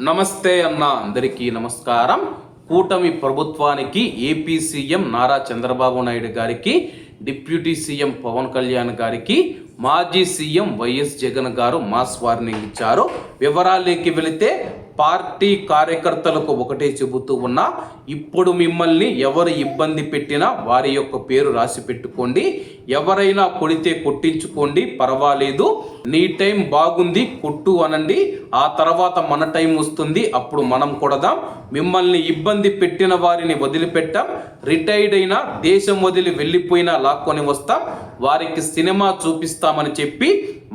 నమస్తే అన్న అందరికీ నమస్కారం. కూటమి ప్రభుత్వానికి ఏపీ సీఎం నారా చంద్రబాబు నాయుడు గారికి డిప్యూటీ సీఎం పవన్ కళ్యాణ్ గారికి మాజీ సీఎం వైఎస్ జగన్ గారు మాస్ వార్నింగ్ ఇచ్చారు. వివరాలకి వెళితే పార్టీ కార్యకర్తలకు ఒకటే చెబుతూ ఉన్నా ఇప్పుడు మిమ్మల్ని ఎవరు ఇబ్బంది పెట్టినా వారి యొక్క పేరు రాసి పెట్టుకోండి. ఎవరైనా కొడితే కొట్టించుకోండి పర్వాలేదు. నీ టైం బాగుంది కొట్టు అనండి. ఆ తర్వాత మన టైం వస్తుంది అప్పుడు మనం కొడదాం. మిమ్మల్ని ఇబ్బంది పెట్టిన వారిని వదిలిపెట్టాం. రిటైర్డ్ అయినా దేశం వదిలి వెళ్ళిపోయినా లాక్కొని వస్తాం. వారికి సినిమా చూపిస్తామని చెప్పి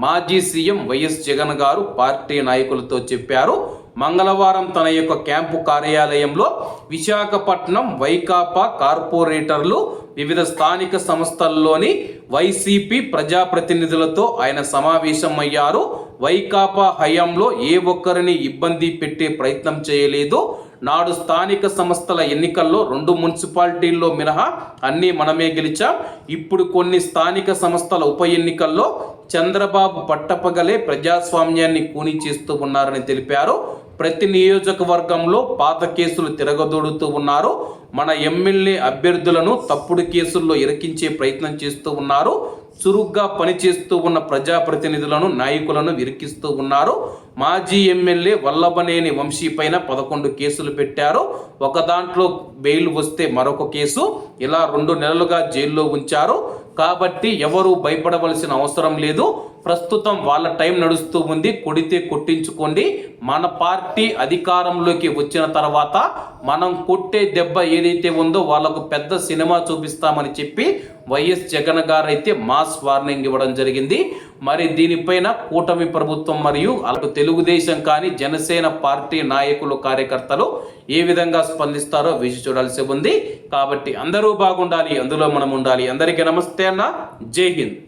మాజీ సీఎం వైఎస్ జగన్ గారు పార్టీ నాయకులతో చెప్పారు. మంగళవారం తన యొక్క క్యాంపు కార్యాలయంలో విశాఖపట్నం వైకాపా కార్పొరేటర్లు వివిధ స్థానిక సంస్థల్లోని వైసీపీ ప్రజాప్రతినిధులతో ఆయన సమావేశమయ్యారు. వైకాపా హయాంలో ఏ ఒక్కరిని ఇబ్బంది పెట్టే ప్రయత్నం చేయలేదు. నాడు స్థానిక సంస్థల ఎన్నికల్లో రెండు మున్సిపాలిటీల్లో మినహా అన్నీ మనమే గెలిచాం. ఇప్పుడు కొన్ని స్థానిక సంస్థల ఉప ఎన్నికల్లో చంద్రబాబు పట్టపగలే ప్రజాస్వామ్యాన్ని కూని చేస్తూ ఉన్నారని తెలిపారు. ప్రతి నియోజకవర్గంలో పాత కేసులు తిరగదోడుతూ ఉన్నారు. మన ఎమ్మెల్యే అభ్యర్థులను తప్పుడు కేసుల్లో ఇరికించే ప్రయత్నం చేస్తూ ఉన్నారు. చురుగ్గా పనిచేస్తూ ఉన్న ప్రజాప్రతినిధులను నాయకులను ఇరికిస్తూ ఉన్నారు. మాజీ ఎమ్మెల్యే వల్లభనేని వంశీ పైన పదకొండు కేసులు పెట్టారు. ఒక దాంట్లో బెయిల్ వస్తే మరొక కేసు. ఇలా రెండు నెలలుగా జైల్లో ఉంచారు. కాబట్టి ఎవరు భయపడవలసిన అవసరం లేదు. ప్రస్తుతం వాళ్ళ టైం నడుస్తూ ఉంది. కొడితే కొట్టించుకోండి. మన పార్టీ అధికారంలోకి వచ్చిన తర్వాత మనం కొట్టే దెబ్బ ఏదైతే ఉందో వాళ్ళకు పెద్ద సినిమా చూపిస్తామని చెప్పి వైఎస్ జగన్ గారు అయితే మాస్ వార్నింగ్ ఇవ్వడం జరిగింది. మరి దీనిపైన కూటమి ప్రభుత్వం మరియు అటు తెలుగుదేశం కానీ జనసేన పార్టీ నాయకులు కార్యకర్తలు ఏ విధంగా స్పందిస్తారో వేసి చూడాల్సి ఉంది. కాబట్టి అందరూ బాగుండాలి అందులో మనం ఉండాలి. అందరికీ నమస్తే అన్న. జై హింద్.